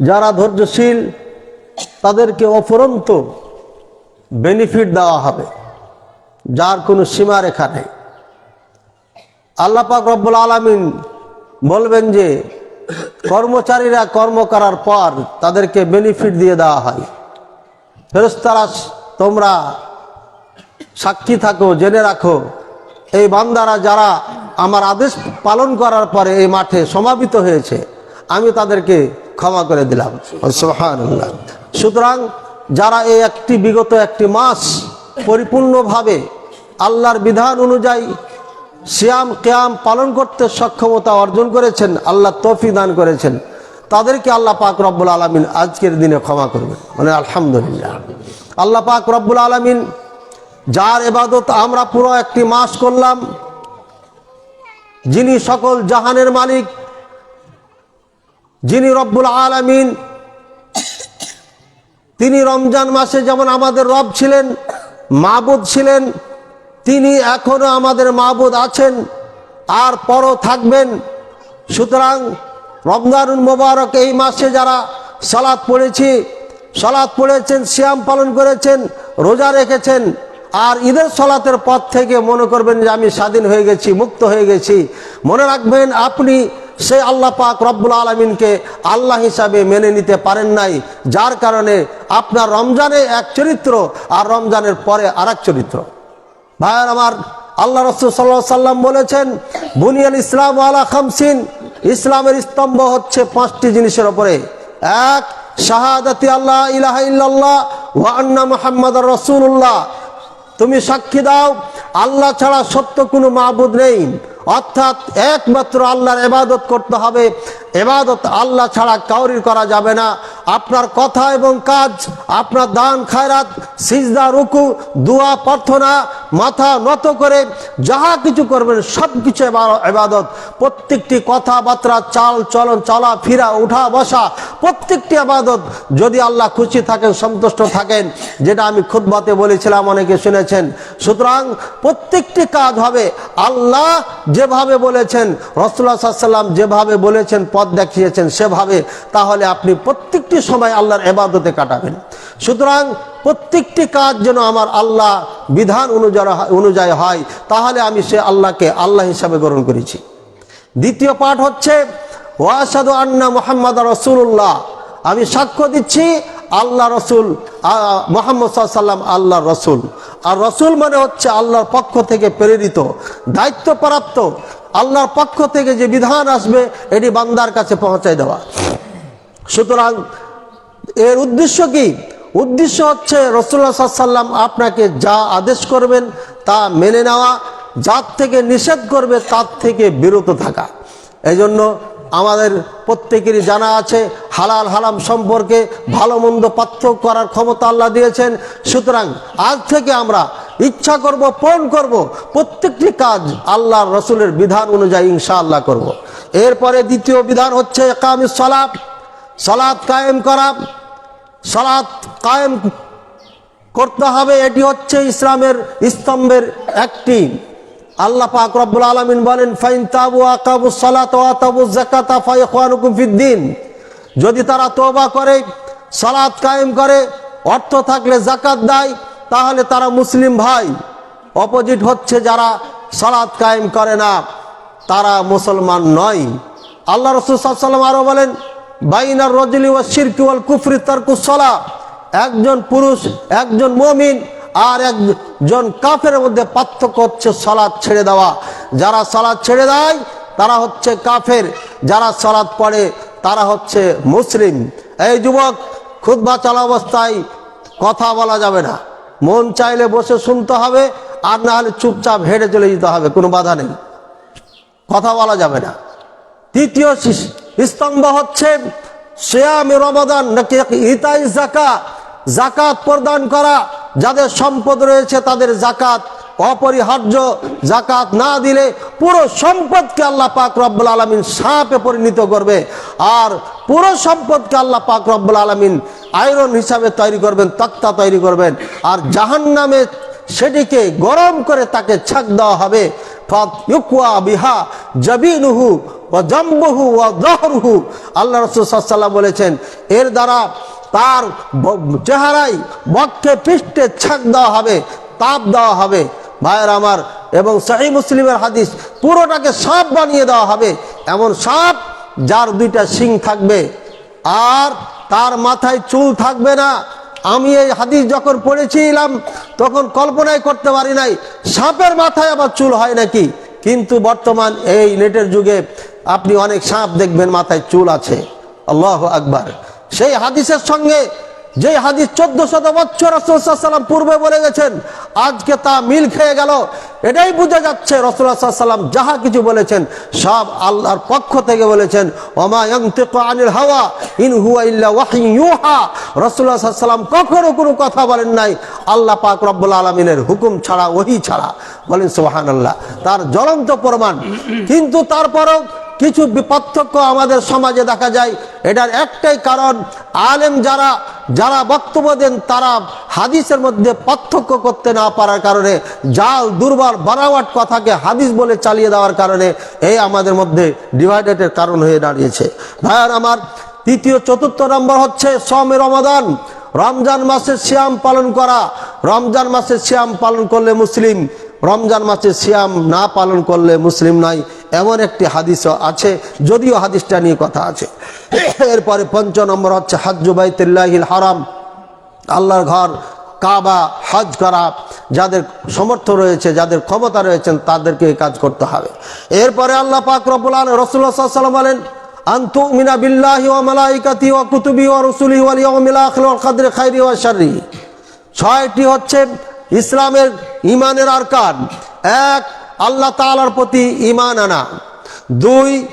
যারা ধৈর্যশীল, তাদেরকে অফুরন্ত বেনিফিট দেওয়া হবে। যার কোনো সীমারেখা নেই। আল্লাহ পাক রব্বুল আলমিন বলবেন যে, কর্মচারীরা কর্ম করার পর তাদেরকে বেনিফিট দিয়ে দেওয়া হয়। ফেরস্তারা তোমরা সাক্ষী থাকো, জেনে রাখো, এই বান্দারা যারা আমার আদেশ পালন করার পরে এই মাঠে সমাবেত হয়েছে, আমি তাদেরকে ক্ষমা করে দিলাম। সুতরাং যারা এই একটি, বিগত একটি মাস পরিপূর্ণভাবে আল্লাহর বিধান অনুযায়ী শ্যাম কেয়াম পালন করতে সক্ষমতা অর্জন করেছেন, আল্লাহ তফি দান করেছেন, তাদেরকে আল্লাহ পাক রব্বুল আলমিন আজকের দিনে ক্ষমা করবেন। মানে আলহামদুলিল্লাহ। আল্লাহ পাক রব্বুল আলমিন যার এবাদত আমরা পুরো একটি মাস করলাম, যিনি সকল জাহানের মালিক যিনি রব্বুল আলামিন, তিনি রমজান মাসে যেমন আমাদের রব ছিলেন, মাবুদ ছিলেন, তিনি এখনও আমাদের মাবুদ আছেন আর পরও থাকবেন। সুতরাং রমজানুল মোবারক এই মাসে যারা সালাদ পড়েছি সালাদ পড়েছেন শ্যাম পালন করেছেন, রোজা রেখেছেন, আর ঈদের সলাতের পথ থেকে মনে করবেন যে আমি স্বাধীন হয়ে গেছি, মুক্ত হয়ে গেছি। মনে রাখবেন, আপনি সেই আল্লাহ পাক রব্বুল আলমিনকে আল্লাহ হিসাবে মেনে নিতে পারেন নাই, যার কারণে আপনার রমজানে এক চরিত্র আর রমজানের পরে আর চরিত্র। ভাইয়ার আমার আল্লাহ রসুল সাল্লাহ সাল্লাম বলেছেন, বুনিয়াল ইসলাম আলা খামসিন ইসলামের স্তম্ভ হচ্ছে পাঁচটি জিনিসের ওপরে এক, শাহাদাতি আল্লাহ ইলাহা ইল্লাল্লাহ ওয়া আন্না মুহাম্মাদ রসুল্লাহ তুমি সাক্ষী দাও, আল্লাহ ছাড়া সত্য কোনো মাহবুদ নেই। অর্থাৎ একমাত্র আল্লাহর এবাদত করতে হবে। এবাদত আল্লাহ ছাড়া কাউরির করা যাবে না। আপনার কথা এবং কাজ, আপনার দান, খায়রাত, সিজদা, রুকু, দোয়া, প্রার্থনা, মাথা নত করে যাহা কিছু করবেন সব কিছু এবাদত প্রত্যেকটি কথাবার্তা, চাল, চলন, চলা, ফিরা, উঠা, বসা, প্রত্যেকটি আবাদত যদি আল্লাহ খুশি থাকেন, সন্তুষ্ট থাকেন, যেটা আমি খুদবাতে বলেছিলাম, অনেকে শুনেছেন। সুতরাং প্রত্যেকটি কাজ হবে আল্লাহ যেভাবে বলেছেন রসুল্লাহ সাল্লাম যেভাবে বলেছেন, পথ দেখিয়েছেন, সেভাবে, তাহলে আপনি প্রত্যেকটি সময় আল্লাহর এবাদতে কাটাবেন। সুতরাং প্রত্যেকটি কাজ যেন আমার আল্লাহ বিধান অনুযায়ী অনুযায়ী হয়, তাহলে আমি সে আল্লাহকে আল্লাহ হিসাবে গ্রহণ করেছি। দ্বিতীয় পাঠ হচ্ছে ওয়াসাদু আন্না মোহাম্মদ রসুল্লাহ আমি সাক্ষ্য দিচ্ছি আল্লাহ রসুল মোহাম্মদ সাল্লাম আল্লাহ রসুল। আর রসুল মানে হচ্ছে আল্লাহর পক্ষ থেকে প্রেরিত, দায়িত্বপ্রাপ্ত। আল্লাহর পক্ষ থেকে যে বিধান আসবে, এটি বান্দার কাছে পৌঁছায় দেওয়া। সুতরাং এর উদ্দেশ্য কি? উদ্দেশ্য হচ্ছে রসুল্লাহ সাল্লাম আপনাকে যা আদেশ করবেন, তা মেনে নেওয়া। যার থেকে নিষেধ করবে, তার থেকে বিরত থাকা। এই জন্য আমাদের প্রত্যেকেরই জানা আছে, হালাল হালাম সম্পর্কে ভালো মন্দ পার্থক্য করার ক্ষমতা আল্লাহ দিয়েছেন। সুতরাং আজ থেকে আমরা ইচ্ছা করব পণ করব, প্রত্যেকটি কাজ আল্লাহ রসুলের বিধান অনুযায়ী ইনশা আল্লাহ করব। এরপরে দ্বিতীয় বিধান হচ্ছে একামি সলাপ সলাৎ কায়েম করা। সলাৎ কায়েম করতে হবে, এটি হচ্ছে ইসলামের স্তম্ভের একটি আল্লাহ পাক রব্বুল আলামিন বলেন, ফাইন তাবু আকাবু সালাত ওয়া তাবু যাকাতা ফাইখওয়ানুকুম ফিদ্দিন যদি তারা তওবা করে, সালাত কায়েম করে, অর্থ থাকলে জাকাত দেয়, তাহলে তারা মুসলিম ভাই। অপোজিট হচ্ছে যারা সালাত কায়েম করে না, তারা মুসলমান নয়। আল্লাহ রসুল সাল্লাম আরও বলেন, বাইনার রজলি ওয়া শিরকি ওয়াল কুফরি তারকুস সালা একজন পুরুষ, একজন মমিন আর একজন কাফের মধ্যে পার্থক্য হচ্ছে সালাদ ছেড়ে দেওয়া। যারা সালাদ ছেড়ে দেয়, তারা হচ্ছে কাফের। যারা সালাদ পড়ে, তারা হচ্ছে মুসলিম। এই যুবক খুদ্া চলা অবস্থায় কথা বলা যাবে না। মন চাইলে বসে শুনতে হবে, আর না হলে চুপচাপ হেঁটে চলে যেতে হবে, কোনো বাধা নেই। কথা বলা যাবে না। তৃতীয় স্তম্ভ হচ্ছে শ্রেয়ামে রমাদান, নাকি ইতাই জাকা জাকাত প্রদান করা। যাদের সম্পদ রয়েছে তাদের জাকাত অপরিহার্য জাকাত না দিলে পুরো সম্পদকে আল্লাহ পাক রব্বুল আলমিন সাপে পরিণত করবে। আর পুরো সম্পদকে আল্লাহ পাক রব্বুল আলমিন আয়রন হিসাবে তৈরি করবেন, তক্তা তৈরি করবেন। আর জাহান নামে সেটিকে গরম করে তাকে ছাক দেওয়া হবে। ইউকুয়া বিহা জবিনুহু ও জম্বুহু ও দহরুহু। আল্লাহ রসুল সাল্লাম বলেছেন, এর দ্বারা তার চেহারায় বক্ষে, পৃষ্ঠে ছাক দেওয়া হবে, তাপ দেওয়া হবে। ভাইয়ের আমার, এবং সাহি মুসলিমের হাদিস পুরোটাকে সাপ বানিয়ে দেওয়া হবে। এমন সাপ যার দুইটা শিং থাকবে, আর তার মাথায় চুল থাকবে না। আমি এই হাদিস যখন পড়েছিলাম, তখন কল্পনাই করতে পারি নাই, সাপের মাথায় আবার চুল হয় নাকি? কিন্তু বর্তমান এই নেটের যুগে আপনি অনেক সাপ দেখবেন, মাথায় চুল আছে। আল্লাহ আকবার। সেই হাদিসের সঙ্গে যে হাদিস চোদ্দ শত বছর রসুল্লাহাম পূর্বে বলে গেছেন, আজকে তা মিল খেয়ে গেল। এটাই বোঝা যাচ্ছে রসুল্লাহাম যাহা কিছু বলেছেন, সব আল্লাহর পক্ষ থেকে বলেছেন হাওয়া, ইন সাল্লাল্লাহু কখনো কোনো কথা বলেন নাই, আল্লাহ পাক রব্বুল আলামিনের হুকুম ছাড়া, ওহি ছাড়া। বলেন সুবহানাল্লাহ, তার জ্বলন্ত প্রমাণ। কিন্তু তারপরও কিছু পার্থক্য আমাদের সমাজে দেখা যায়। এটার একটাই কারণ, আলেম যারা যারা বক্তব্য দেন তারা হাদিসের মধ্যে পার্থক্য করতে না পারার কারণে, জাল দুর্বল বানাওয়াট কথাকে হাদিস বলে চালিয়ে দেওয়ার কারণে এই আমাদের মধ্যে ডিভাইডেডের কারণ হয়ে দাঁড়িয়েছে। ভাইয়ার আমার তৃতীয়, চতুর্থ নম্বর হচ্ছে সমে রমাদান। রমজান মাসের শ্যাম পালন করা। রমজান মাসের শ্যাম পালন করলে মুসলিম রমজান মাসে সিয়াম না পালন করলে মুসলিম নয় এমন একটি হাদিসও আছে, যদিও হাদিসটা নিয়ে কথা আছে। এরপরে পঞ্চ নম্বর হচ্ছে হাজ্জু বাইতুল্লাহিল হারাম। আল্লাহর ঘর, কাবা, হজ করা, যাদের সমর্থ রয়েছে, যাদের ক্ষমতা রয়েছেন, তাদেরকে এই কাজ করতে হবে। এরপরে আল্লাহ পাক সাল্লাল্লাহু আলাইহি ওয়াসাল্লাম বলেন আনতু মিনা বিল্লাহি ওয়া মালাইকাতি ওয়া কুতুবি ওয়া রুসুলি ওয়াল ওয়াল কদরি খাইরি ওয়া শাররি। ছয়টি হচ্ছে ইসলামের ইমানের আরকান। এক, আল্লাহ তাআলার প্রতি ইমান আনা। দুই,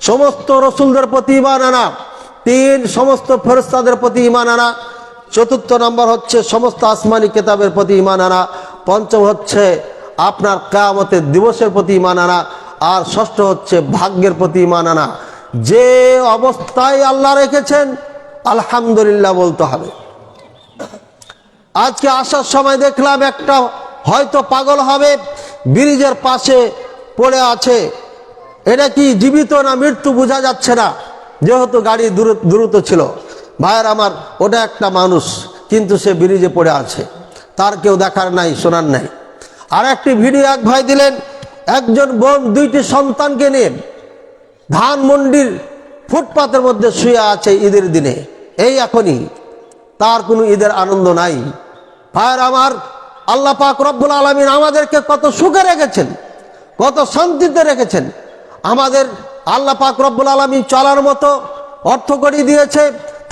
সমস্ত রসুলদের প্রতি ইমান আনা। তিন, সমস্ত ফেরস্তাদের প্রতি ইমান আনা। চতুর্থ নম্বর হচ্ছে সমস্ত আসমানি কেতাবের প্রতি ইমান আনা। পঞ্চম হচ্ছে আপনার কেয়ামতের দিবসের প্রতি ইমান আনা। আর ষষ্ঠ হচ্ছে ভাগ্যের প্রতি ইমান আনা। যে অবস্থায় আল্লাহ রেখেছেন, আলহামদুলিল্লাহ বলতে হবে। আজকে আসার সময় দেখলাম একটা হয়তো পাগল হবে, ব্রিজের পাশে পড়ে আছে। এটা কি জীবিত না মৃত্যু বোঝা যাচ্ছে না, যেহেতু গাড়ি দূর- দ্রুত ছিল। ভাইয়ের আমার, ওটা একটা মানুষ, কিন্তু সে ব্রিজে পড়ে আছে। তার কেউ দেখার নাই, শোনার নাই। আর একটি ভিডিও এক ভাই দিলেন, একজন বোন দুইটি সন্তানকে নিয়ে ধানমন্ডির ফুটপাতের মধ্যে শুয়ে আছে ঈদের দিনে। এই এখনই, তার কোনো ঈদের আনন্দ নাই। ভাইয়ের আমার, আল্লাহ পাক রব্বুল আলমিন আমাদেরকে কত সুখে রেখেছেন, কত শান্তিতে রেখেছেন। আমাদের আল্লাহ পাক রব্বুল আলমিন চলার মতো অর্থ করি দিয়েছে,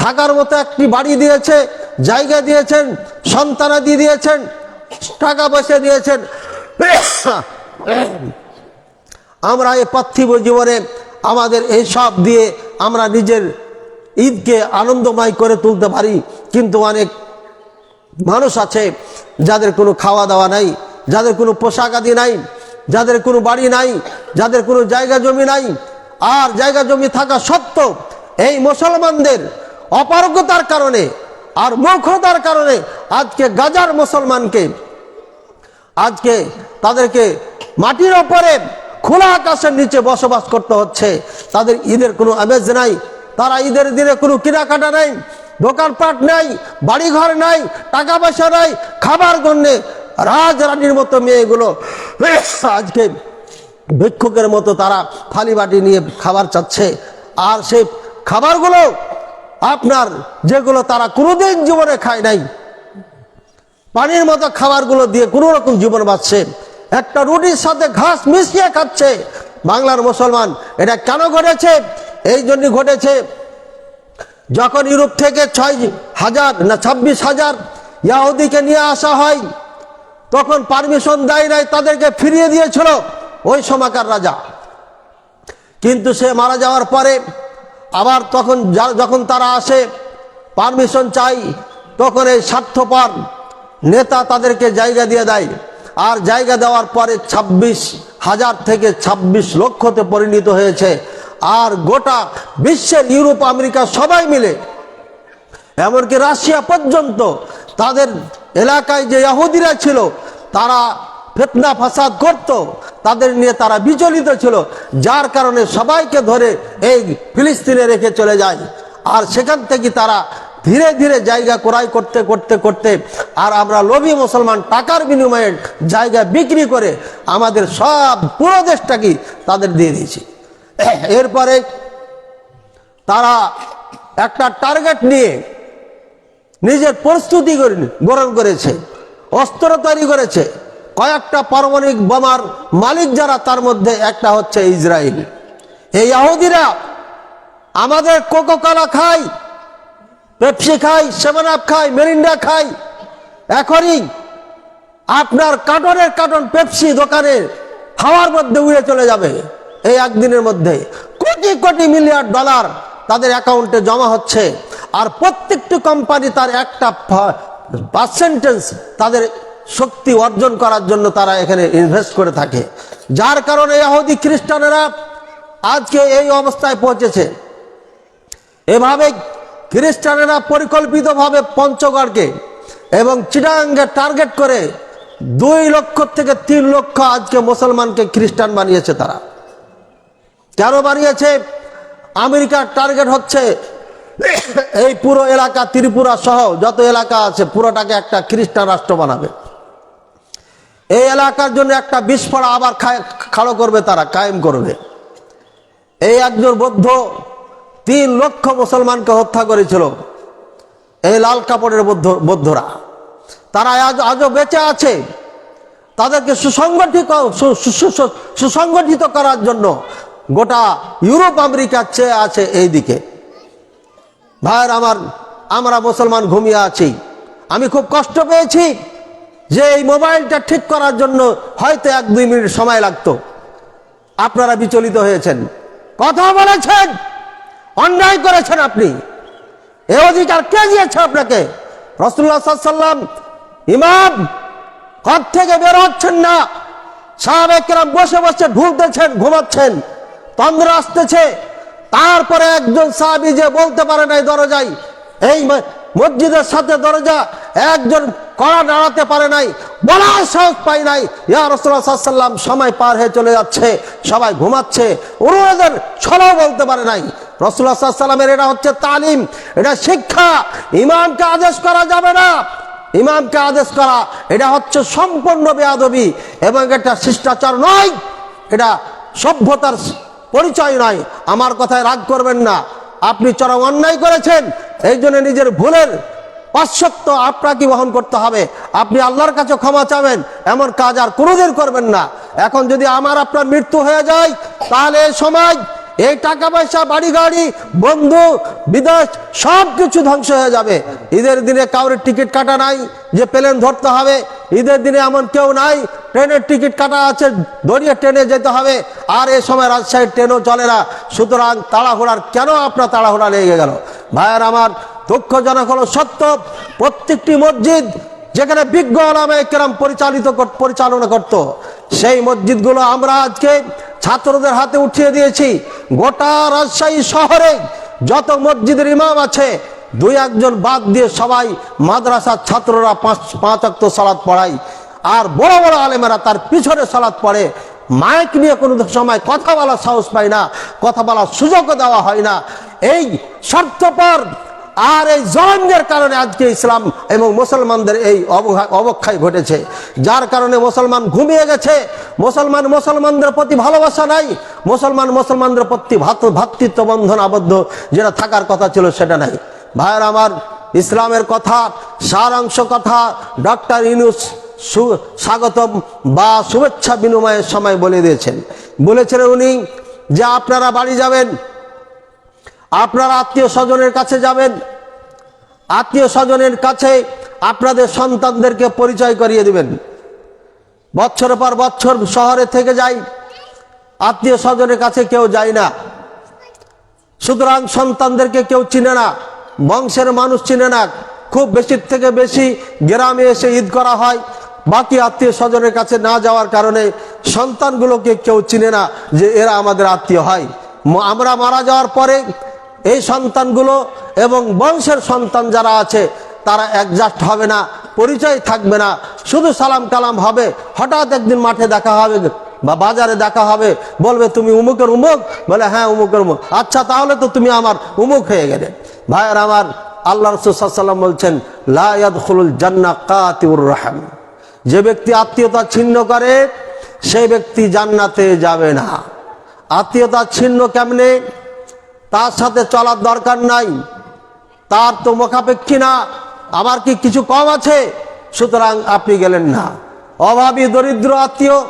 থাকার মতো একটি বাড়ি দিয়েছে, জায়গা দিয়েছেন সন্তানাদি দিয়েছেন, টাকা পয়সা দিয়েছেন। আমরা এই পার্থিব জীবনে আমাদের এই সব দিয়ে আমরা নিজের ঈদকে আনন্দময় করে তুলতে পারি, কিন্তু অনেক মানুষ আছে যাদের কোনো খাওয়া দাওয়া নাই, যাদের কোনো পোশাক আদি নাই, যাদের কোনো বাড়ি নাই, যাদের কোনো জায়গা জমি নাই, আর জায়গা জমি থাকা সত্ত্বেও এই মুসলমানদের অপারগতার কারণে আর মূর্খতার কারণে আজকে গাজার মুসলমানকে, আজকে তাদেরকে মাটির ওপরে খোলা আকাশের নিচে বসবাস করতে হচ্ছে। তাদের ঈদের কোনো আমেজ নাই, তারা ঈদের দিনে কোনো কেনাকাটা নাই দোকানপাট নাই, বাড়িঘর নাই, টাকা পয়সা নাই, খাবার গণ্যে রাজরানীর মতো মেয়েগুলো, আজকে ভিক্ষুকের মতো তারা থালি বাটি নিয়ে খাবার চাচ্ছে। আর সেই খাবারগুলো আপনার যেগুলো তারা কোনোদিন জীবনে খায় নাই, পানির মতো খাবারগুলো দিয়ে কোনো রকম জীবন বাঁচছে। একটা রুটির সাথে ঘাস মিশিয়ে খাচ্ছে। বাংলার মুসলমান, এটা কেন ঘটেছে? এই জন্য ঘটেছে যখন ইউরোপ থেকে ছয় হাজার না ছাব্বিশ হাজার ইয়াহুদিকে নিয়ে আসা হয়, তখন পারমিশন দেয় নাই, তাদেরকে ফিরিয়ে দিয়েছিল ওই সময়কার রাজা। কিন্তু সে মারা যাওয়ার পরে আবার তখন যখন তারা আসে, পারমিশন চাই, তখন এই স্বার্থপর নেতা তাদেরকে জায়গা দিয়ে দেয়। আর জায়গা দেওয়ার পরে ছাব্বিশ হাজার থেকে ছাব্বিশ লক্ষতে পরিণত হয়েছে। আর গোটা বিশ্বের ইউরোপ, আমেরিকা সবাই মিলে, এমনকি রাশিয়া পর্যন্ত তাদের এলাকায় যে ইহুদিরা ছিল, তারা ফেতনা ফাসাদ করত, তাদের নিয়ে তারা বিচলিত ছিল, যার কারণে সবাইকে ধরে এই ফিলিস্তিনে রেখে চলে যায়। আর সেখান থেকে তারা ধীরে ধীরে জায়গা ক্রয় করতে করতে করতে, আর আমরা লোভী মুসলমান টাকার বিনিময়ে জায়গা বিক্রি করে আমাদের সব পুরো দেশটাকে তাদের দিয়ে দিয়েছি। এরপরে তারা একটা টার্গেট নিয়ে নিজের প্রস্তুতি গ্রহণ করেছে, অস্ত্র তৈরি করেছে। কয়েকটা পারমাণবিক বোমার মালিক যারা, তার মধ্যে একটা হচ্ছে ইসরায়েল। এই আহুদিরা আমাদের কোকোকলা খাই পেপসি খাই সেভেন আপ খাই মেরিন্ডা খাই এখনই আপনার কার্টনের কার্টন পেপসি দোকানে হাওয়ার মধ্যে উড়ে চলে যাবে। এই একদিনের মধ্যে কোটি কোটি মিলিয়ন ডলার তাদের অ্যাকাউন্টে জমা হচ্ছে আর প্রত্যেকটি কোম্পানি তার একটা পার্সেন্টেজ তাদের শক্তি অর্জন করার জন্য তারা এখানে ইনভেস্ট করে থাকে। যার কারণে ইহুদি খ্রিস্টানেরা আজকে এই অবস্থায় পৌঁছেছে। এভাবে খ্রিস্টানেরা পরিকল্পিতভাবে পঞ্চগড়কে এবং চিটাঙ্গে টার্গেট করে দুই লক্ষ থেকে তিন লক্ষ আজকে মুসলমানকে খ্রিস্টান বানিয়েছে তারা। কেন বানিয়েছে? আমেরিকার টার্গেট হচ্ছে এই পুরো এলাকা ত্রিপুরা সহ যত এলাকা আছে, পুরোটাকে একটা খ্রিস্টান রাষ্ট্র বানাবে। এই এলাকার জন্য একটা বিস্ফোরা আবার খাড়ো করবে তারা, কায়েম করবে। এই একজন বৌদ্ধ তিন লক্ষ মুসলমানকে হত্যা করেছিল এই লাল কাপড়ের বৌদ্ধ বৌদ্ধরা। তারা আজ আজও বেঁচে আছে। তাদেরকে সুসংগঠিত সুসংগঠিত করার জন্য গোটা ইউরোপ আমেরিকার চেয়ে আছে এই দিকে ভাইয়ের আমার, আমরা মুসলমান ঘুমিয়ে আছি। আমি খুব কষ্ট পেয়েছি যে এই মোবাইলটা ঠিক করার জন্য হয়তো এক দুই মিনিট সময় লাগতো। আপনারা বিচলিত হয়েছেন। কথা বলেছেন, অন্যায় করেছেন আপনি। এ অধিকার কে দিয়েছে আপনাকে? রসুল্লাহ ইমাম, ঘর থেকে বের হচ্ছেন না। সাহাবেকরাম বসে বসে ঢুলতেছেন, ঘুমাচ্ছেন। তন্দ্র আসতেছে। তারপরে একজন সাহাবি যে বলতে পারে নাই দরজাই এই মসজিদের সাথে দরজা, একজন কড়া নাড়াতে পারে নাই, বলার সাহস পাই নাই। ইয়া সময় পার হয়ে চলে যাচ্ছে, সবাই ঘুমাচ্ছে ওদের ছড়াও বলতে পারে নাই। রসুল্লাহ সাল্লামের এটা হচ্ছে তালিম, এটা শিক্ষা। ইমামকে আদেশ করা যাবে না। ইমামকে আদেশ করা, এটা হচ্ছে সম্পূর্ণ বেয়াদবি এবং এটা শিষ্টাচার নয়, এটা সভ্যতার পরিচয় নয় আমার কথায় রাগ করবেন না। আপনি চরম অন্যায় করেছেন। এই জন্য নিজের ভুলের পাশ্চাত্য আপনাকে বহন করতে হবে। আপনি আল্লাহর কাছে ক্ষমা চাবেন। এমন কাজ আর কোনোদিন করবেন না। এখন যদি আমার আপনার মৃত্যু হয়ে যায়, তাহলে সময় এই টাকা পয়সা বাড়ি গাড়ি বন্ধু, বিদেশ সব কিছু ধ্বংস হয়ে যাবে। ঈদের দিনে কাউরের টিকিট কাটা নাই যে প্লেন ধরতে হবে। ঈদের দিনে এমন কেউ নাই, ট্রেনের টিকিট কাটা আছে, দড়িয়ে ট্রেনে যেতে হবে, আর এ সময় রাজশাহীর ট্রেনও চলে না। সুতরাং তাড়াহুড়ার কেন আপনার তাড়াহুড়া লেগে গেল? ভাইয়ের আমার দুঃখজনক হলো সত্য, প্রত্যেকটি মসজিদ যেখানে বিজ্ঞ আলামে কেরাম পরিচালিত পরিচালনা করত, সেই মসজিদগুলো আমরা আজকে ছাত্রদের হাতে উঠিয়ে দিয়েছি। গোটা রাজশাহী শহরে যত মসজিদের ইমাম আছে দুই একজন বাদ দিয়ে সবাই মাদ্রাসার ছাত্ররা পাঁচ অক্ত সালাদ পড়ায়। আর বড় বড় আলেমেরা তার পিছনে সালাদ পড়ে। মাইক নিয়ে কোনো সময় কথা বলার সাহস পায় না, কথা বলার সুযোগও দেওয়া হয় না। এই স্বার্থপর আর এই জনদের কারণে আজকে ইসলাম এবং মুসলমানদের এই অবক্ষয় ঘটেছে। যার কারণে মুসলমান ঘুমিয়ে গেছে। মুসলমান মুসলমানদের প্রতি ভালোবাসা নাই। মুসলমান মুসলমানদের প্রতি ভাত- ভ্রাতৃত্ব বন্ধন আবদ্ধ। যেটা থাকার কথা ছিল সেটা নাই। ভাইয়ের আমার ইসলামের কথা, সারাংশ কথা, ডক্টর ইনুস স্বাগতম বা শুভেচ্ছা বিনিময়ের সময় বলে দিয়েছেন। বলেছিলেন উনি যে আপনারা বাড়ি যাবেন, আপনারা আত্মীয় স্বজনের কাছে যাবেন, আত্মীয় স্বজনের কাছে আপনাদের সন্তানদেরকে পরিচয় করিয়ে দিবেন। বছর পর বছর শহরে থেকে যাই, আত্মীয় স্বজনের কাছে কেউ যায় না। সুতরাং সন্তানদেরকে কেউ চিনে না। বংশের মানুষ চিনে না। খুব বেশির থেকে বেশি গ্রামে এসে ঈদ করা হয়। বাকি আত্মীয় স্বজনের কাছে না যাওয়ার কারণে সন্তানগুলোকে কেউ চিনে না যে এরা আমাদের আত্মীয় হয়। আমরা মারা যাওয়ার পরে এই সন্তানগুলো এবং বংশের সন্তান যারা আছে, তারা অ্যাডজাস্ট হবে না, পরিচয় থাকবে না। শুধু সালাম কালাম হবে। হঠাৎ একদিন মাঠে দেখা হবে বা বাজারে দেখা হবে। বলবে, তুমি উমুকের উমুক? বলে হ্যাঁ উমুকের উমুক। আচ্ছা তাহলে তো তুমি আমার উমুক হয়ে গেলে। ভাইয়ের আমার আল্লাহ রসুল্লাম বলছেন লায়াদুল কাতিউর রহম। যে ব্যক্তি আত্মীয়তা ছিন্ন করে সেই ব্যক্তি জান্নাতে যাবে না। আত্মীয়তা ছিন্ন কেমনে? তার সাথে চলার দরকার নাই। তার তো মুখাপেক্ষী না। আমার কি কিছু কম আছে? সুতরাং আপনি গেলেন না। অভাবী, দরিদ্র আত্মীয়,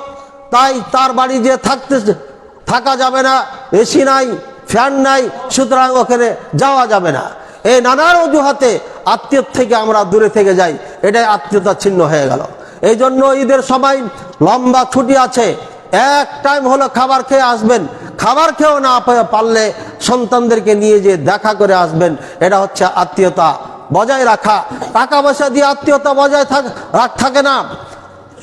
তাই তার বাড়ি যে থাকতে থাকা যাবে না, এসি নাই। ফ্যান নাই, সুতরাং ওখানে যাওয়া যাবে না। এই নানান অজুহাতে আত্মীয়র থেকে আমরা দূরে থেকে যাই, এটাই আত্মীয়তা ছিন্ন হয়ে গেল। এই জন্য ঈদের সময় লম্বা ছুটি আছে, এক টাইম হলো খাবার খেয়ে আসবেন। খাবার খেয়েও না পারলে সন্তানদেরকে নিয়ে যে দেখা করে আসবেন, এটা হচ্ছে আত্মীয়তা বজায় রাখা। টাকা পয়সা দিয়ে আত্মীয়তা বজায় থাক থাকে না।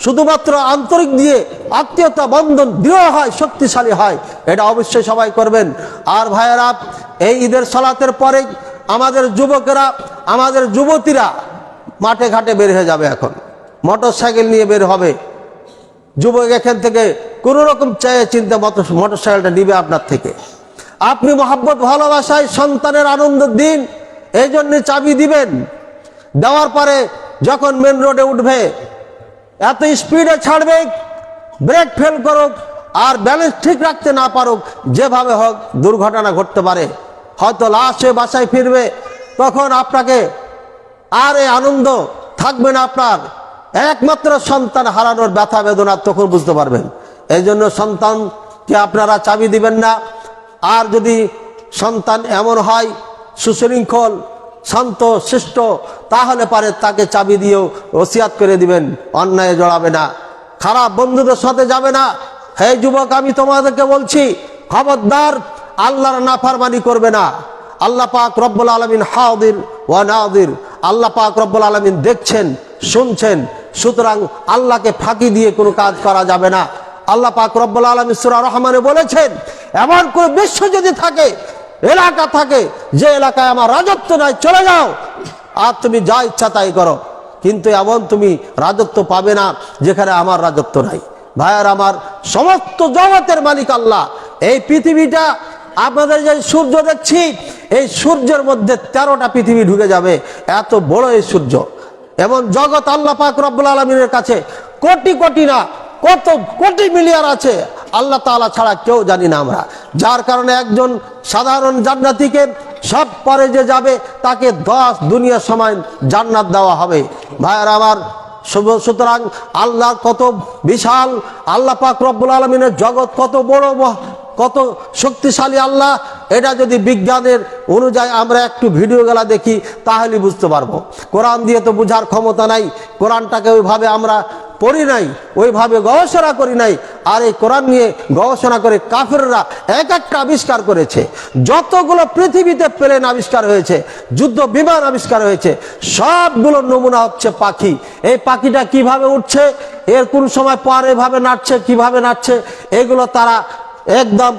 শুধুমাত্র আন্তরিক দিয়ে আত্মীয়তা, বন্ধন, দৃঢ় হয়, শক্তিশালী হয়। এটা অবশ্যই সবাই করবেন। আর ভাইয়েরা, এই ঈদের সালাতের পরে আমাদের যুবকেরা, আমাদের যুবতীরা মাঠে ঘাটে বের হয়ে যাবে এখন। মোটর সাইকেল নিয়ে বের হবে। যুবক এখান থেকে কোন রকম চায়ে, চিন্তা মোটর সাইকেলটা নিবে আপনার থেকে। আপনি মহাব্বত, ভালোবাসায় সন্তানের আনন্দ দিন, এই জন্য চাবি দিবেন। দেওয়ার পরে যখন মেন রোডে উঠবে এত স্পিডে ছাড়বে, ব্রেক ফেল করুক আর ব্যালেন্স ঠিক রাখতে না পারুক, যেভাবে হোক দুর্ঘটনা ঘটতে পারে। হয়তো লাশ বাসায় ফিরবে, তখন আপনাকে আর এই আনন্দ থাকবে না আপনার। একমাত্র সন্তান হারানোর ব্যথা বেদনা তখন বুঝতে পারবেন। এই জন্য সন্তানকে আপনারা চাবি দিবেন না। আর যদি সন্তান এমন হয়, সুশৃঙ্খল শান্ত, শিষ্ট, তাহলে পারে তাকে চাবি দিয়েও ওসিয়াত করে দিবেন, অন্যায় জড়াবে না। খারাপ বন্ধুদের সাথে যাবে না। হে যুবক, আমি তোমাদেরকে বলছি, খবরদার, আল্লাহর নাফারমানি করবে না। আল্লাহ পাক রব্বুল আলমিন হাউদির ওয়া নাউদির আল্লাহ পাক রব্বুল আলমিন দেখছেন, শুনছেন, সুতরাং আল্লাহকে ফাঁকি দিয়ে কোনো কাজ করা যাবে না। আল্লাহ পাক রব্বুল আলমিন সুরা রহমানে বলেছেন, এমন কোন বিশ্ব যদি থাকে এলাকা থাকে, যে এলাকায় আমার রাজত্ব নাই, চলে যাও। আর তুমি যা ইচ্ছা তাই করো। কিন্তু এমন তুমি রাজত্ব পাবে না, যেখানে আমার রাজত্ব নাই। ভাইয়ার আমার সমস্ত জগতের মালিক আল্লাহ। এই পৃথিবীটা আপনাদের যে সূর্য দেখছি, এই সূর্যের মধ্যে তেরোটা পৃথিবী ঢুকে যাবে। এত বড় এই সূর্য। এবং জগৎ আল্লাহ পাক রব্বুল আলমিনের কাছে কোটি কোটি না কত কোটি মিলিয়ন আছে, আল্লাহ তাআলা ছাড়া কেউ জানি না আমরা। যার কারণে একজন সাধারণ জান্নাতিকে সব পরে যে যাবে, তাকে দশ দুনিয়া সময় জান্নাত দেওয়া হবে। ভাইয়ার আমার সুতরাং আল্লাহ কত বিশাল, আল্লাহ পাক রব্বুল আলমিনের জগৎ কত বড় কত শক্তিশালী আল্লাহ। এটা যদি বিজ্ঞানের অনুযায়ী আমরা একটু ভিডিওগুলা দেখি, তাহলে বুঝতে পারব। কোরআন দিয়ে তো বোঝার ক্ষমতা নাই, কোরআনটাকে ওইভাবে আমরা পড়ি নাই, ওইভাবে গবেষণা করি নাই, আর এই কোরআন নিয়ে গবেষণা করে কাফেররা এক একটা আবিষ্কার করেছে। যতগুলো পৃথিবীতে প্লেন আবিষ্কার হয়েছে, যুদ্ধ বিমান আবিষ্কার হয়েছে, সবগুলো নমুনা হচ্ছে পাখি। এই পাখিটা কীভাবে উঠছে, এর কোন সময় পর এভাবে নাচছে কীভাবে নাচছে এগুলো তারা একদম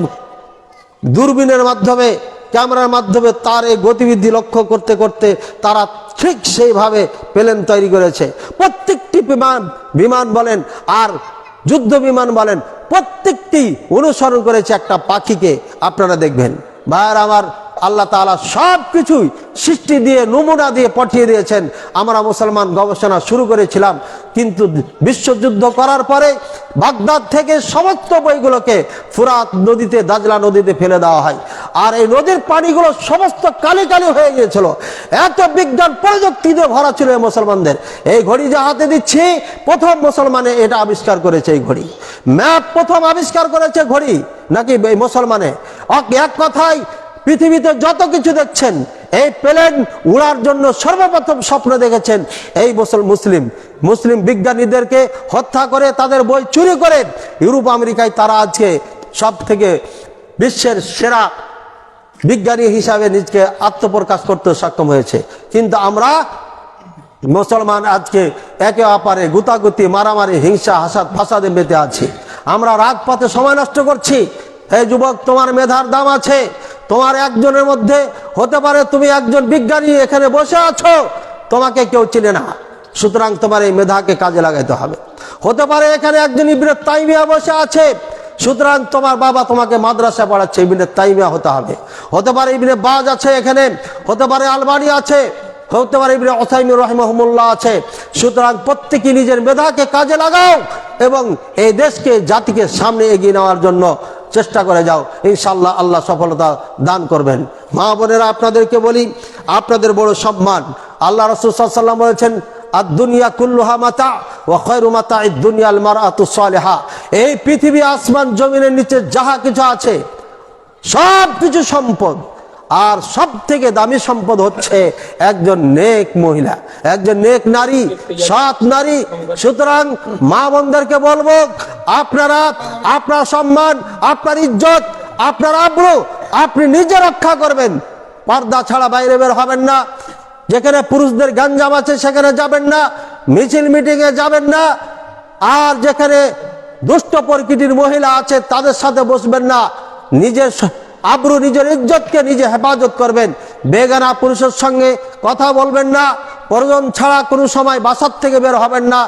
দূরবীনের মাধ্যমে, ক্যামেরার মাধ্যমে তার এই গতিবিধি লক্ষ্য করতে করতে তারা ঠিক সেইভাবে প্লেন তৈরি করেছে। প্রত্যেকটি বিমান বিমান বলেন, আর যুদ্ধ বিমান বলেন, প্রত্যেকটি অনুসরণ করেছে একটা পাখিকে। আপনারা দেখবেন, ভাইয়ার আমার, আল্লাহ তাআলা সব কিছুই সৃষ্টি দিয়ে, নমুনা দিয়ে পাঠিয়ে দিয়েছেন। আমরা মুসলমান গবেষণা শুরু করেছিলাম, কিন্তু বিশ্বযুদ্ধ করার পরে বাগদাদ থেকে সমস্ত বইগুলোকে ফুরাত নদীতে, দাজলা নদীতে ফেলে দেওয়া হয়। আর এই নদীর পানিগুলো সমস্ত কালি কালি হয়ে গিয়েছিল। এত বিজ্ঞান প্রযুক্তিতে ভরা ছিল এই মুসলমানদের। এই ঘড়ি যে হাতে দিচ্ছি, প্রথম মুসলমানে এটা আবিষ্কার করেছে এই ঘড়ি। ম্যাপ প্রথম আবিষ্কার করেছে ঘড়ি, নাকি এই মুসলমানে? এক কথায়, পৃথিবীতে যত কিছু দেখছেন, এই প্লেন উড়ার জন্য সর্বপ্রথম স্বপ্ন দেখেছেন এই মুসল, মুসলিম। মুসলিম বিজ্ঞানীদেরকে হত্যা করে, তাদের বই চুরি করে, ইউরোপ, আমেরিকায় তারা আজকে সব থেকে বিশ্বের সেরা বিজ্ঞানী হিসাবে নিজকে আত্মপ্রকাশ করতে সক্ষম হয়েছে। কিন্তু আমরা মুসলমান আজকে একে অপারে গুতাগুতি, মারামারি, হিংসা, হাসাদ, ফাসাদে মেতে আছি। আমরা রাগ পথে সময় নষ্ট করছি। হে যুবক, তোমার মেধার দাম আছে। তোমার একজনের মধ্যে হতে পারে তুমি একজন বিজ্ঞানী এখানে বসে আছো। তোমাকে কেউ চিনে না। সুতরাং তোমার এই মেধাকে কাজে লাগাইতে হবে। হতে পারে এখানে একজন ইবনে তাইমিয়া বসে আছে। সুতরাং তোমার বাবা তোমাকে মাদ্রাসা পড়াচ্ছে ইবনে তাইমিয়া হতে হবে। হতে পারে ইবিনে বাজ আছে এখানে, হতে পারে আলবানি আছে, হতে পারে ইবনে ওসাইমুর রহিমহমুল্লাহ আছে। সুতরাং প্রত্যেকে নিজের মেধাকে কাজে লাগাও এবং এই দেশকে, জাতিকে সামনে এগিয়ে নেওয়ার জন্য চেষ্টা করে যাও। ইনশাল্লাহ আল্লাহ সফলতা দান করবেন। মা বোনেরা, আপনাদেরকে বলি, আপনাদের বড় সম্মান। আল্লাহ রসুল সাল্লাম বলেছেন আর দুনিয়া কুল্লুহা মাতা ও খয়রু মাতা এই দুনিয়াল মারাতু সালেহা। এই পৃথিবী আসমান জমিনের নিচে যাহা কিছু আছে, সব কিছু সম্পদ। আর সব থেকে দামি সম্পদ হচ্ছে একজন নেক মহিলা, একজন নেক নারী, সৎ নারী। সুতরাং মা বোনদেরকে বলব, আপনারা, আপনার সম্মান, আপনার ইজ্জত, আপনার আব্রু, আপনি নিজে রক্ষা করবেন। পর্দা ছাড়া বাইরে বের হবেন না। যেখানে পুরুষদের গাঞ্জাম আছে, সেখানে যাবেন না, মিছিল মিটিংয়ে যাবেন না, আর যেখানে দুষ্ট প্রকৃতির মহিলা আছে, তাদের সাথে বসবেন না। নিজের আব্রু, নিজের ইজ্জতকে নিজে হেফাজত করবেন। বেগানা পুরুষের সঙ্গে কথা বলবেন না, প্রয়োজন ছাড়া কোনো সময় বাসার থেকে বের হবেন না।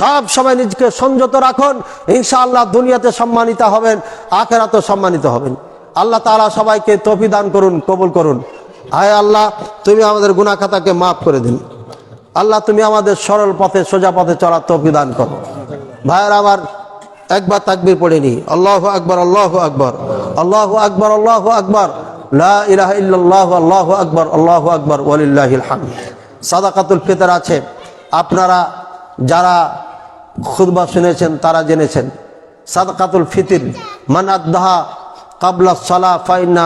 সব সময় নিজেকে সংযত রাখুন, ইনশাআল্লাহ দুনিয়াতে সম্মানিত হবেন আখেরাতে সম্মানিত হবেন। আল্লাহ তাআলা সবাইকে তফি দান করুন, কবুল করুন। আয় আল্লাহ, তুমি আমাদের গুনাহ খাতাকে মাফ করে দিন আল্লাহ, তুমি আমাদের সরল পথে, সোজা পথে চলার তৌফিক দান করো। ভাইয়ের, আমার একবার তাকবির পড়েনি আল্লাহ আকবর আল্লাহ আকবর আল্লাহ আকবর আল্লাহ আকবর, লা ইলাহা ইল্লাল্লাহু, আল্লাহু আকবর আল্লাহু আকবর, ওয়ালিল্লাহিল হামদ। সাদাকাতুল ফিতর আছে। আপনারা যারা খুতবা শুনেছেন, তারা জেনেছেন। সাদাকাতুল ফিতির, মান আদ্দাহা কাবলা সালা ফাইনা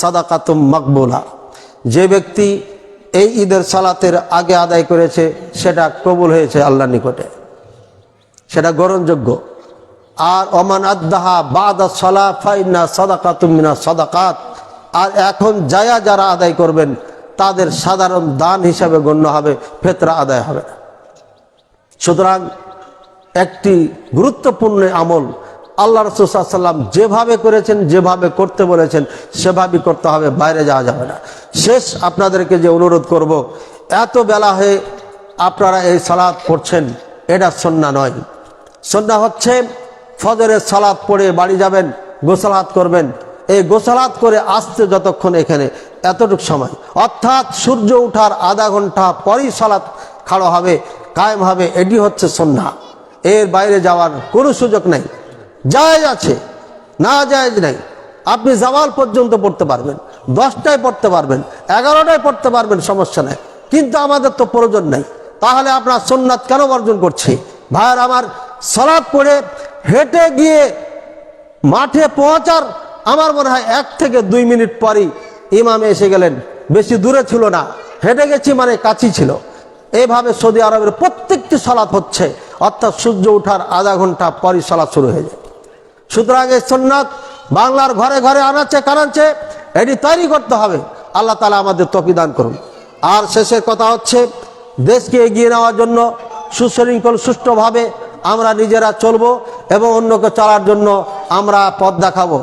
সাদাকাতুম মাকবুলা। যে ব্যক্তি এই ঈদের সালাতের আগে আদায় করেছে, সেটা কবুল হয়েছে আল্লাহর নিকটে। সেটা গ্রহণযোগ্য। আর অমান আদাহা বাদা সলা ফাইনা সদাকা তুমিনা সদাকাত। আর এখন যায়া যারা আদায় করবেন, তাদের সাধারণ দান হিসাবে গণ্য হবে, ফেতরা আদায় হবে। সুতরাং একটি গুরুত্বপূর্ণ আমল আল্লাহ রসুল্লাম যেভাবে করেছেন, যেভাবে করতে বলেছেন, সেভাবেই করতে হবে, বাইরে যাওয়া যাবে না। শেষ আপনাদেরকে যে অনুরোধ করব, এত বেলা হয়ে আপনারা এই সালাদ পড়ছেন, এটা সন্না নয়। সন্না হচ্ছে ফজরের সালাদ পড়ে বাড়ি যাবেন, গোসালাত করবেন। এই গোসালাত করে আসতে যতক্ষণ এখানে, এতটুক সময়। অর্থাৎ সূর্য ওঠার আধা ঘণ্টা পরই সালাত খাড়ো হবে, কায়েম হবে, এটি হচ্ছে সন্না। এর বাইরে যাওয়ার কোনো সুযোগ নেই। জায়েজ আছে, না জায়জ নেই। আপনি জামাল পর্যন্ত পড়তে পারবেন, দশটায় পড়তে পারবেন, এগারোটায় পড়তে পারবেন, সমস্যা নাই। কিন্তু আমাদের তো প্রয়োজন নেই। তাহলে আপনার সোননাথ কেন বর্জন করছি? ভাইয়ের, আমার সলাদ পড়ে হেঁটে গিয়ে মাঠে পৌঁছার আমার মনে হয় এক থেকে দুই মিনিট পরই ইমাম এসে গেলেন। বেশি দূরে ছিল না, হেঁটে গেছি মানে কাছি ছিল। এইভাবে সৌদি আরবের প্রত্যেকটি সলাৎ হচ্ছে, অর্থাৎ সূর্য ওঠার আধা ঘণ্টা পরই সলাৎ শুরু হয়ে যায়। সুতরাং এই বাংলার ঘরে ঘরে আনাচ্ছে, কানাচ্ছে, এটি তৈরি করতে হবে। আল্লাহ তালা আমাদের তপিদান করুন। আর শেষের কথা হচ্ছে, দেশকে এগিয়ে নেওয়ার জন্য সুশৃঙ্খল, সুষ্ঠুভাবে আমরা নিজেরা চলবো এবং অন্যকে চলার জন্য আমরা পথ দেখাবো।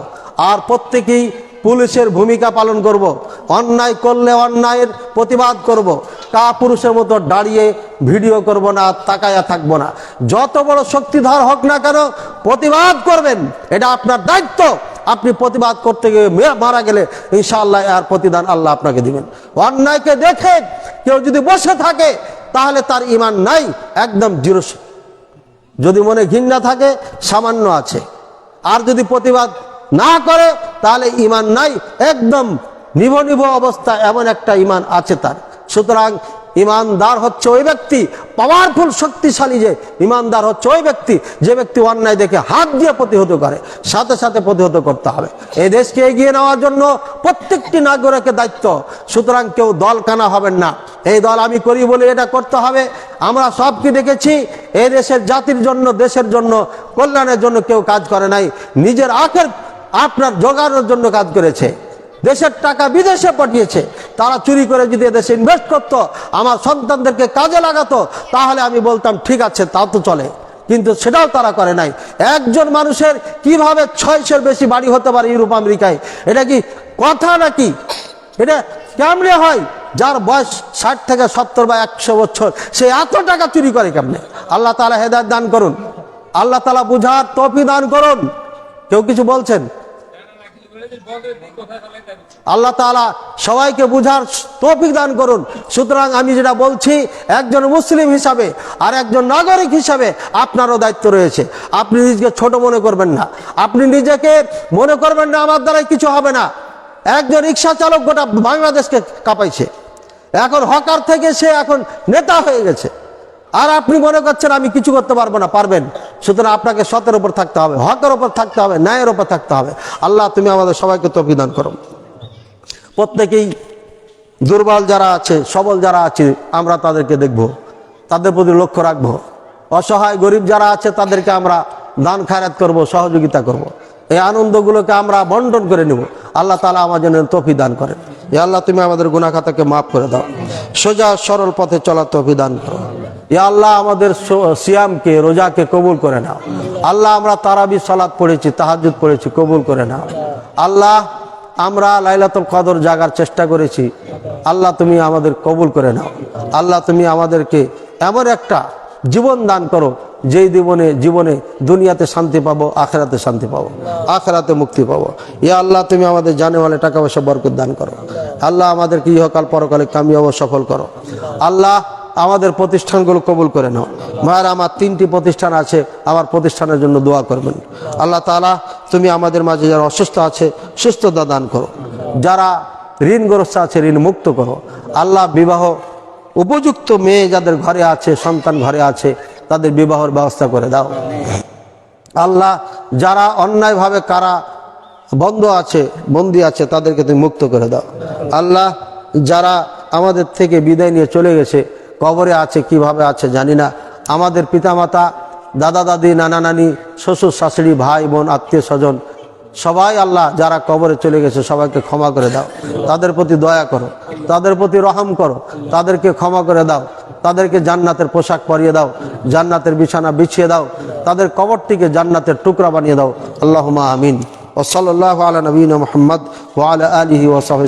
আর প্রত্যেকেই পুলিশের ভূমিকা পালন করব। অন্যায় করলে অন্যায়ের প্রতিবাদ করব। কা পুরুষের মতো দাঁড়িয়ে ভিডিও করব না, তাকায়া থাকব না। যত বড় শক্তিধর হোক না কেন, প্রতিবাদ করবেন। এটা আপনার দায়িত্ব। আপনি প্রতিবাদ করতে গিয়ে মারা গেলে ইনশাআল্লাহ আর প্রতিদান আল্লাহ আপনাকে দিবেন। অন্যায়কে দেখে কেউ যদি বসে থাকে, তাহলে তার ইমান নাই, একদম জিরো যদি মনে ঘৃণা থাকে, সামান্য আছে। আর যদি প্রতিবাদ না করে, তাহলে ইমান নাই। একদম নিভ নিভ অবস্থা এমন একটা ইমান আছে তার। সুতরাং ইমানদার হচ্ছে ওই ব্যক্তি পাওয়ারফুল শক্তিশালী যে ইমানদার হচ্ছে ওই ব্যক্তি, যে ব্যক্তি অন্যায় দেখে হাত দিয়ে প্রতিহত করে, সাথে সাথে প্রতিহত করতে হবে। এই দেশকে এগিয়ে নেওয়ার জন্য প্রত্যেকটি নাগরিকের দায়িত্ব। সুতরাং কেউ দল কানা হবেন না। এই দল আমি করি বলে এটা করতে হবে। আমরা সব কি দেখেছি, এই দেশের জাতির জন্য, দেশের জন্য, কল্যাণের জন্য কেউ কাজ করে নাই। নিজের আখের আপনার জোগানোর জন্য কাজ করেছে। দেশের টাকা বিদেশে পাঠিয়েছে। তারা চুরি করে যদি এদেশে ইনভেস্ট করতো, আমার সন্তানদেরকে কাজে লাগাতো, তাহলে আমি বলতাম, ঠিক আছে, তা তো চলে। কিন্তু সেটাও তারা করে নাই। একজন মানুষের কীভাবে ছয়শের বেশি বাড়ি হতে পারে ইউরোপ, আমেরিকায়? এটা কি কথা নাকি? এটা কেমনে হয়? যার বয়স ষাট থেকে সত্তর বা একশো বছর, সে এত টাকা চুরি করে কেমনে? আল্লাহ তালা হেদায়ত দান করুন। আল্লাহ তালা বুঝার তফি দান করুন। কেউ কিছু বলছেন? আল্লাহ তাআলা সবাইকে বুঝার তৌফিক দান করুন। সুতরাং আমি যেটা বলছি, একজন মুসলিম হিসাবে আর একজন নাগরিক হিসাবে আপনারও দায়িত্ব রয়েছে। আপনি নিজেকে ছোট মনে করবেন না। আপনি নিজেকে মনে করবেন না, আমার দ্বারাই কিছু হবে না। একজন রিক্সা চালক গোটা বাংলাদেশকে কাঁপাইছে। এখন হকার থেকে সে এখন নেতা হয়ে গেছে। আর আপনি মনে করছেন আমি কিছু করতে পারব না, পারবেন। সুতরাং আপনাকে সতের উপর থাকতে হবে, হকের উপর থাকতে হবে, ন্যায়ের উপর থাকতে হবে। আল্লাহ, তুমি আমাদের সবাইকে তফিদান করো। প্রত্যেকেই দুর্বল যারা আছে, সবল যারা আছে, আমরা তাদেরকে দেখব, তাদের প্রতি লক্ষ্য রাখব। অসহায়, গরিব যারা আছে, তাদেরকে আমরা দান খায়রাত করব, সহযোগিতা করব। এই আনন্দগুলোকে আমরা বন্টন করে নেব। আল্লাহ তালা আমার জন্য তফি দান করেন। এ আল্লাহ, তুমি আমাদের গুনাখাতাকে মাফ করে দাও। সোজা সরল পথে চলার তফি দান করো। ইয়া আল্লাহ আমাদের সিয়ামকে, রোজাকে কবুল করে নাও। আল্লাহ আমরা তারাবি সালাত পড়েছি তাহাজুদ পড়েছি, কবুল করে নাও। আল্লাহ আমরা লাইলাতুল কদর জাগার চেষ্টা করেছি, আল্লাহ তুমি আমাদের কবুল করে নাও। আল্লাহ তুমি আমাদেরকে এমন একটা জীবন দান করো, যেই জীবনে জীবনে দুনিয়াতে শান্তি পাবো, আখেরাতে শান্তি পাবো, আখেরাতে মুক্তি পাবো। ইয়া আল্লাহ তুমি আমাদের জানে মালে টাকা পয়সা বরকত দান করো। আল্লাহ আমাদেরকে ইহকাল পরকালে কামিয়াব সফল করো। আল্লাহ আমাদের প্রতিষ্ঠানগুলো কবুল করে নাও। মায়ের আমার তিনটি প্রতিষ্ঠান আছে, আমার প্রতিষ্ঠানের জন্য দোয়া করবেন। আল্লাহ তালা তুমি আমাদের মাঝে যারা অসুস্থ আছে, সুস্থতা দান করো। যারা ঋণগ্রস্ত আছে, ঋণ মুক্ত করো। আল্লাহ বিবাহ উপযুক্ত মেয়ে যাদের ঘরে আছে, সন্তান ঘরে আছে, তাদের বিবাহর ব্যবস্থা করে দাও। আল্লাহ যারা অন্যায়ভাবে কারা বন্ধ আছে, বন্দি আছে, তাদেরকে তুমি মুক্ত করে দাও। আল্লাহ যারা আমাদের থেকে বিদায় নিয়ে চলে গেছে কবরে আছে, কীভাবে আছে জানি না। আমাদের পিতামাতা, দাদা দাদি, নানা নানি, শ্বশুর, শাশুড়ি, ভাই, বোন, আত্মীয় স্বজন, সবাই আল্লাহ যারা কবরে চলে গেছে, সবাইকে ক্ষমা করে দাও। তাদের প্রতি দয়া করো, তাদের প্রতি রহম করো, তাদেরকে ক্ষমা করে দাও, তাদেরকে জান্নাতের পোশাক পরিয়ে দাও, জান্নাতের বিছানা বিছিয়ে দাও, তাদের কবরটিকে জান্নাতের টুকরা বানিয়ে দাও। আল্লাহুমা আমিন। ওসল্লাহ আলা নবীন মোহাম্মদ ওয়ালা আলিহি ওসাহি